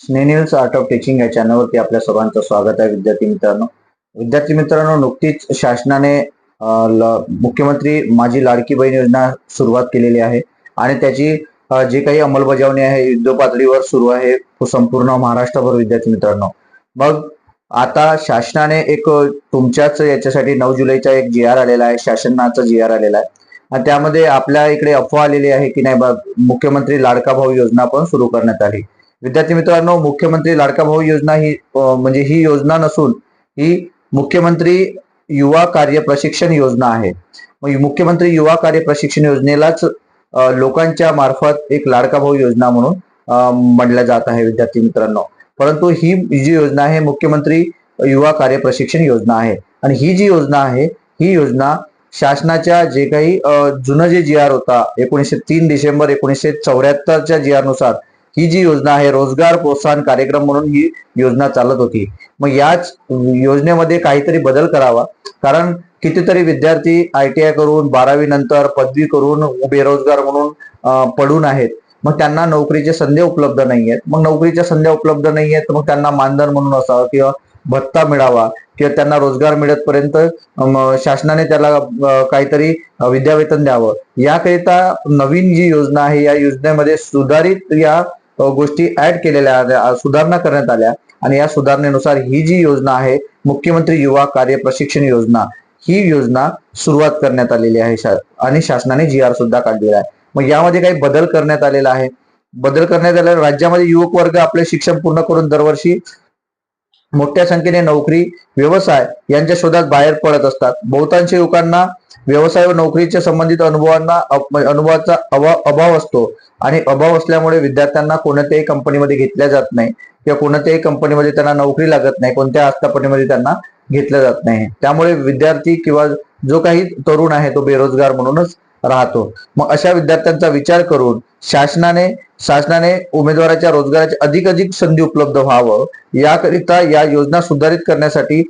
स्नेनिल्स art of teaching या चॅनलवरती आपल्या सर्वांचं स्वागत आहे विद्यार्थी मित्रांनो. विद्यार्थी मित्रांनो नुकतीच शासनाने मुख्यमंत्री माझी लाडकी बहीण योजना सुरुवात केलेली आहे. आणि त्याची जी काही अंमलबजावणी आहे युद्ध पातळीवर सुरू आहे संपूर्ण महाराष्ट्रभर विद्यार्थी मित्रांनो. मग आता शासनाने एक तुमच्याच याच्यासाठी नऊ जुलैचा एक जी आर आलेला आहे शासनाचा जी आर आलेला आहे. आणि त्यामध्ये आपल्या इकडे अफवा आलेली आहे की नाही मुख्यमंत्री लाडका भाऊ योजना पण सुरू करण्यात आली. विद्यार्थी मित्रांनो मुख्यमंत्री लाडका भाऊ योजना ही म्हणजे ही योजना नसून ही मुख्यमंत्री युवा कार्य प्रशिक्षण योजना आहे. मग मुख्यमंत्री युवा कार्य प्रशिक्षण योजनेलाच लोकांच्या मार्फत एक लाडका भाऊ योजना म्हणून म्हणल्या जात आहे विद्यार्थी मित्रांनो. परंतु ही जी योजना आहे मुख्यमंत्री युवा कार्य प्रशिक्षण योजना आहे. आणि ही जी योजना आहे ही योजना शासनाच्या जे काही जुनं जे जी आर होता एकोणीसशे तीन डिसेंबर एकोणीसशे चौऱ्याहत्तरच्या जी आरनुसार ही जी योजना आहे रोजगार प्रोत्साहन कार्यक्रम म्हणून ही योजना चालत होती. मग याच योजनेमध्ये काहीतरी बदल करावा. कारण कितीतरी विद्यार्थी आय टी आय करून बारावी नंतर पदवी करून बेरोजगार म्हणून पडून आहेत. मग त्यांना नोकरीचे संधी उपलब्ध नाही आहेत मग नोकरीच्या संधी उपलब्ध नाही आहेत मग त्यांना मानधन म्हणून असावं किंवा भत्ता मिळावा किंवा त्यांना रोजगार मिळतपर्यंत शासनाने त्याला काहीतरी विद्यावेतन द्यावं. याकरिता नवीन जी योजना आहे या योजनेमध्ये सुधारित या गोष्टी ऍड केलेल्या सुधारणा करण्यात आल्या. आणि या सुधारणेनुसार ही जी योजना आहे मुख्यमंत्री युवा कार्य प्रशिक्षण योजना ही योजना सुरुवात करण्यात आलेली आहे शा- आणि शासनाने जी आर सुद्धा काढलेला आहे. मग यामध्ये काही बदल करण्यात आलेला आहे. बदल करण्यात आलेला राज्यामध्ये युवक वर्ग आपले शिक्षण पूर्ण करून दरवर्षी मोठ्या संख्येने नोकरी व्यवसाय यांच्या शोधात बाहेर पडत असतात. बहुतांश युवकांना व्यवसाय व नोकरीच्या संबंधित अनुभवांना अप- अनुभवाचा अभाव अभाव असतो. आणि अभाव असल्यामुळे विद्यार्थ्यांना कोणत्याही कंपनीमध्ये घेतल्या जात नाही. किंवा कोणत्याही कंपनीमध्ये त्यांना नोकरी लागत नाही. कोणत्या आस्थापनेमध्ये त्यांना घेतलं जात नाही. त्यामुळे विद्यार्थी किंवा जो काही तरुण आहे तो बेरोजगार म्हणूनच राहतो. मग अशा विद्यार्थ्यांचा विचार करून शासनाने शासनाने उमेदवाराच्या रोजगाराची अधिक अधिक संधी उपलब्ध व्हावं याकरिता या योजना सुधारित करण्यासाठी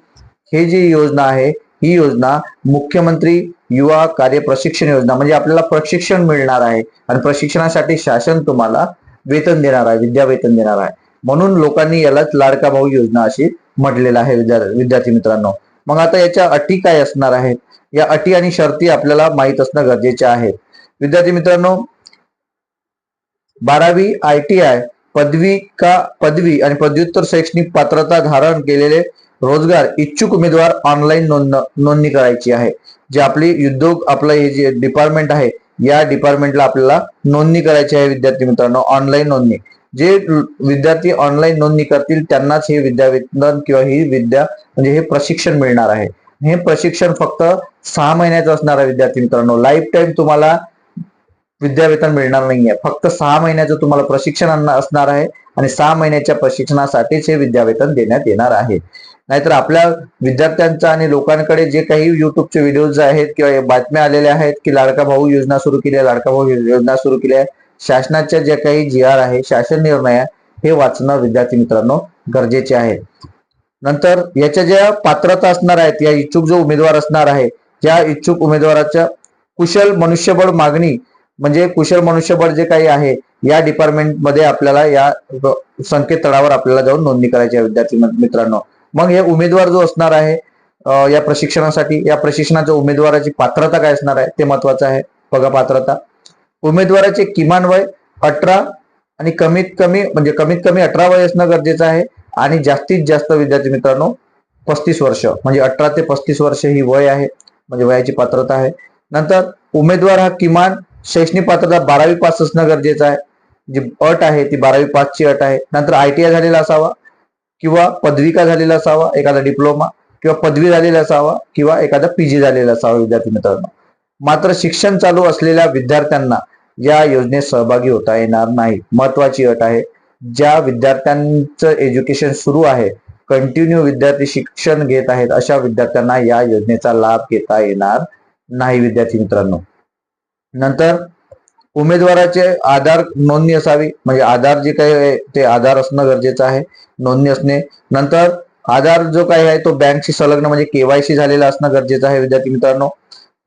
ही जी योजना आहे ही योजना मुख्यमंत्री युवा कार्य प्रशिक्षण योजना म्हणजे आपल्याला प्रशिक्षण मिळणार आहे आणि प्रशिक्षणासाठी शासन तुम्हाला वेतन देणार आहे विद्या वेतन देणार आहे. म्हणून लोकांनी यालाच लाडका भाऊ योजना अशी म्हटलेलं आहे विद्या- विद्यार्थी मित्रांनो. मग आता याच्या अटी काय असणार आहेत? या अटी आणि शर्ती आपल्याला माहीत असणं गरजेचे आहे. विद्यार्थी मित्रांनो बारावी आय टी आय पदवी का पदवी आणि पदव्युत्तर शैक्षणिक पात्रता धारण केलेले रोजगार इच्छुक उमेदवार ऑनलाईन नोंद नोंदणी करायची आहे. जे आपली उद्योग आपलं हे जे डिपार्टमेंट आहे या डिपार्टमेंटला आपल्याला नोंदणी करायची आहे विद्यार्थी मित्रांनो ऑनलाईन नोंदणी. जे विद्यार्थी ऑनलाईन नोंदणी करतील त्यांनाच हे विद्यावेतन किंवा ही विद्या म्हणजे हे प्रशिक्षण मिळणार आहे. हे प्रशिक्षण फक्त सहा महिन्याचं असणार आहे विद्यार्थी मित्रांनो लाईफ टाईम तुम्हाला विद्यावेतन मिळणार नाहीये. फक्त सहा महिन्याचं तुम्हाला प्रशिक्षण असणार आहे आणि सहा महिन्याच्या प्रशिक्षणासाठीच हे विद्यावेतन देण्यात येणार आहे. नाहीतर आपल्या विद्यार्थ्यांचा आणि लोकांकडे जे काही युट्यूबचे व्हिडिओज आहेत किंवा बातम्या आलेल्या आहेत की लाडका भाऊ योजना सुरू केली आहे लाडका भाऊ योजना सुरू केली आहे शासनाच्या ज्या काही जी आर आहे शासन निर्णय हे वाचणं विद्यार्थी मित्रांनो गरजेचे आहे. नंतर याच्या ज्या पात्रता असणार आहेत या इच्छुक जो उमेदवार असणार आहे ज्या इच्छुक उमेदवाराच्या कुशल मनुष्यबळ मागणी म्हणजे कुशल मनुष्यबळ जे काही आहे या डिपार्टमेंटमध्ये आपल्याला या संकेतस्थळावर आपल्याला जाऊन नोंदणी करायची आहे विद्यार्थी मित्रांनो. मग हे उमेदवार जो असणार आहे या प्रशिक्षणासाठी या प्रशिक्षणाच्या उमेदवाराची पात्रता काय असणार आहे ते महत्वाचं आहे. बघा पात्रता. उमेदवाराचे किमान वय अठरा आणि कमीत कमी म्हणजे कमीत कमी अठरा वय असणं गरजेचं आहे. आणि जास्तीत जास्त विद्यार्थी मित्रांनो पस्तीस वर्ष म्हणजे अठरा ते पस्तीस वर्ष ही वय आहे म्हणजे वयाची पात्रता आहे. नंतर उमेदवार हा किमान शैक्षणिक पात्रता बारावी पास असणं गरजेचं आहे. जी अट आहे ती बारावी पासची अट आहे. नंतर आय टी आय झालेला असावा किंवा पदविका झालेला असावा एखादा डिप्लोमा किंवा पदवी झालेला असावा किंवा एखादा पीजी झालेला असावा विद्यार्थी मित्रांनो. मात्र शिक्षण चालू असलेल्या विद्यार्थ्यांना या योजनेत सहभागी होता येणार नाही. महत्वाची अट आहे. ज्या विद्यार्थ्यांचं एज्युकेशन सुरू आहे कंटिन्यू विद्यार्थी शिक्षण घेत आहेत अशा विद्यार्थ्यांना या योजनेचा लाभ घेता येणार नाही विद्यार्थी मित्रांनो. नंतर उमेदवाराचे आधार नोंदणी असावी म्हणजे आधार जे काही आहे ते आधार असणं गरजेचं आहे नोंदणी असणे. नंतर आधार जो काही आहे तो बँकशी संलग्न म्हणजे केवायसी झालेला असणं गरजेचं आहे विद्यार्थी मित्रांनो.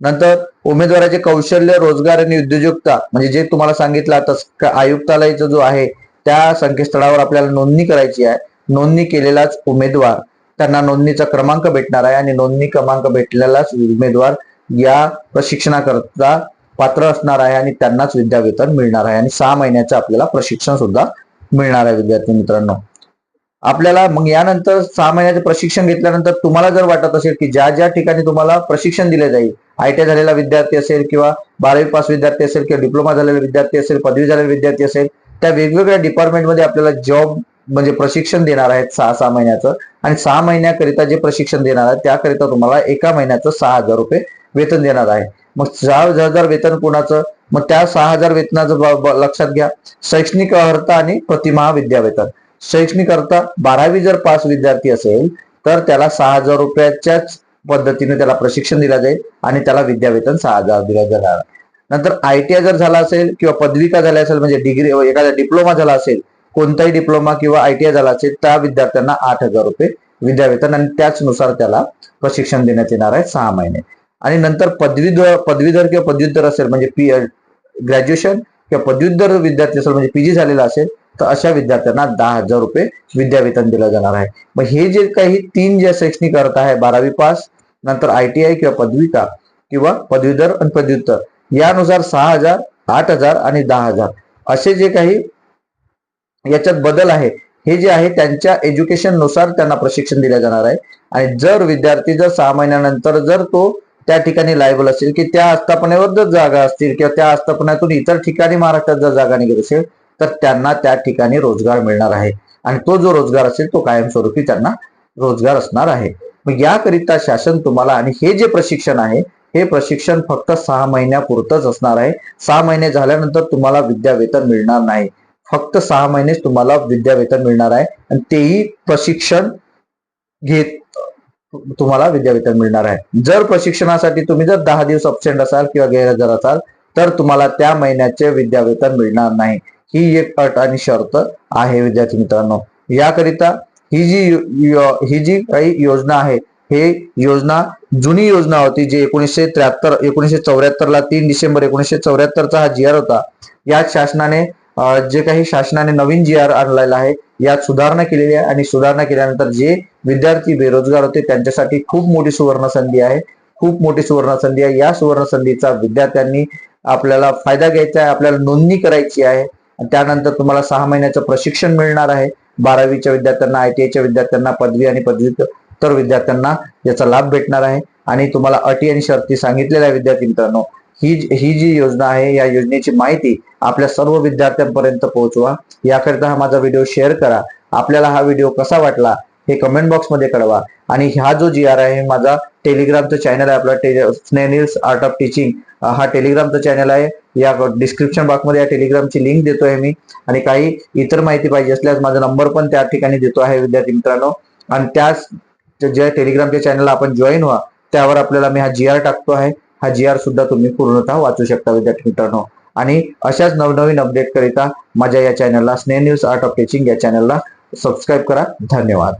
नंतर उमेदवाराचे कौशल्य रोजगार आणि उद्योजकता म्हणजे जे तुम्हाला सांगितलं आता आयुक्तालयाचा जो आहे त्या संकेतस्थळावर आपल्याला नोंदणी करायची आहे. नोंदणी केलेलाच उमेदवार त्यांना नोंदणीचा क्रमांक भेटणार आहे आणि नोंदणी क्रमांक भेटलेलाच उमेदवार या प्रशिक्षणाकरता पात्र असणार आहे आणि त्यांनाच विद्यावेतन मिळणार आहे. आणि सहा महिन्याचं आपल्याला प्रशिक्षण सुद्धा मिळणार आहे विद्यार्थी मित्रांनो. आपल्याला मग यानंतर सहा महिन्याचे प्रशिक्षण घेतल्यानंतर तुम्हाला जर वाटत असेल की ज्या ज्या ठिकाणी तुम्हाला प्रशिक्षण दिले जाईल आय टी झालेला विद्यार्थी असेल किंवा बारावी पास विद्यार्थी असेल किंवा डिप्लोमा झालेला विद्यार्थी असेल पदवी झालेला विद्यार्थी असेल त्या वेगवेगळ्या डिपार्टमेंटमध्ये आपल्याला जॉब म्हणजे प्रशिक्षण देणार आहेत सहा सहा महिन्याचं. आणि सहा महिन्याकरिता जे प्रशिक्षण देणार आहे त्याकरिता तुम्हाला एका महिन्याचं सहा हजार रुपये वेतन देणार आहे. मग सहा हजार वेतन कोणाचं? मग त्या सहा हजार वेतनाचं लक्षात घ्या. शैक्षणिक अर्हता आणि प्रतिमहा विद्यावेतन. शैक्षणिक अर्थ बारावी जर पास विद्यार्थी असेल तर त्याला सहा हजार रुपयाच्याच पद्धतीने त्याला प्रशिक्षण दिलं जाईल आणि त्याला विद्यावेतन सहा हजार दिलं जाणार. नंतर आय टी आय जर झाला असेल किंवा पदविका झाली असेल म्हणजे डिग्री एखादा डिप्लोमा झाला असेल कोणताही डिप्लोमा किंवा आय टी आय झाला असेल त्या विद्यार्थ्यांना आठ हजार रुपये विद्यावेतन आणि त्याचनुसार त्याला प्रशिक्षण देण्यात येणार आहे सहा महिने. आणि नंतर पदवीधर पदवीधर किंवा पदव्युत्तर असेल म्हणजे पी ग्रॅज्युएशन uh, किंवा पदव्युत्तर विद्यार्थी असेल म्हणजे पीजी झालेला असेल तर अशा विद्यार्थ्यांना दहा हजार रुपये विद्यावेतन दिलं जाणार आहे. मग हे जे काही तीन जे शैक्षणिक अर्थ आहे बारावी पास नंतर आय टी आय किंवा पदविका किंवा पदवीधर आणि पदव्युत्तर यानुसार सहा हजार आठ हजार आणि दहा हजार. असे जे काही याच्यात बदल आहे हे जे आहे त्यांच्या एज्युकेशननुसार त्यांना प्रशिक्षण दिले जाणार आहे. आणि जर विद्यार्थी जर सहा महिन्यानंतर जर तो त्या ठिकाणी लायबल असेल की त्या आस्थापनेवर जर जागा असतील किंवा त्या आस्थापनातून इतर ठिकाणी महाराष्ट्रात जर जागा निघत असेल तर त्यांना त्या ठिकाणी रोजगार मिळणार आहे. आणि तो जो रोजगार असेल तो कायमस्वरूपी त्यांना रोजगार असणार आहे. मग याकरिता शासन तुम्हाला आणि हे जे प्रशिक्षण आहे हे प्रशिक्षण फक्त सहा महिन्यापुरतच असणार आहे. सहा महिने झाल्यानंतर तुम्हाला विद्यावेतन मिळणार नाही. फक्त सहा महिनेच तुम्हाला विद्यावेतन मिळणार आहे. आणि तेही प्रशिक्षण घेत तुम्हाला विद्यावेतन मिळणार आहे. जर प्रशिक्षणासाठी तुम्ही जर दहा दिवस अब्सेंट असाल किंवा गैरहजर असाल तर तुम्हाला त्या महिन्याचे विद्यावेतन मिळणार नाही. ही एक अट आणि शर्त आहे विद्यार्थी मित्रांनो. याकरिता ही जी यो- यो- ही जी काही योजना आहे हे योजना जुनी योजना होती जी एकोणीसशे त्र्याहत्तर एकोणीसशे चौऱ्याहत्तरला तीन डिसेंबर एकोणीसशे चौऱ्याहत्तरचा हा जी आर होता. यात शासनाने जे काही शासनाने नवीन जी आर आणलेला आहे यात सुधारणा केलेली आहे आणि सुधारणा केल्यानंतर जे विद्यार्थी बेरोजगार होते त्यांच्यासाठी खूप मोठी सुवर्ण संधी आहे. खूप मोठी सुवर्ण संधी आहे. या सुवर्ण संधीचा विद्यार्थ्यांनी आपल्याला फायदा घ्यायचा आहे आपल्याला नोंदणी करायची आहे. त्यानंतर तुम्हाला सहा महिन्याचं प्रशिक्षण मिळणार आहे. बारावीच्या विद्यार्थ्यांना आयटीआयच्या विद्यार्थ्यांना पदवी आणि तर विद्यार्थ्यांना याचा लाभ भेटणार आहे. आणि तुम्हाला अटी आणि शर्ती सांगितलेल्या विद्यार्थी मित्रांनो ही ही जी योजना आहे या योजनेची माहिती आपल्या सर्व विद्यार्थ्यांपर्यंत पोहोचवा. याकरिता हा माझा व्हिडिओ शेअर करा. आपल्याला हा व्हिडिओ कसा वाटला हे कमेंट बॉक्समध्ये कळवा. आणि हा जो जी आर आहे माझा टेलिग्रामचं चॅनल आहे. आपला स्नेनिल्स आर्ट ऑफ टीचिंग हा टेलिग्रामचं चॅनल आहे. या डिस्क्रिप्शन बॉक्समध्ये या टेलिग्रामची लिंक देतो आहे मी. आणि काही इतर माहिती पाहिजे असल्यास माझा नंबर पण त्या ठिकाणी देतो आहे विद्यार्थी मित्रांनो आणि त्याच ज्या टेलिग्रामच्या चॅनलला आपण जॉईन व्हा त्यावर आपल्याला मी हा जी आर टाकतो आहे. हा जी आर सुद्धा तुम्ही पूर्णतः वाचू शकता विद्यार्थी मित्रांनो. आणि अशाच नवनवीन अपडेट करिता माझ्या या चॅनलला स्ने न्यूज आर्ट ऑफ टीचिंग या चॅनलला सबस्क्राईब करा. धन्यवाद.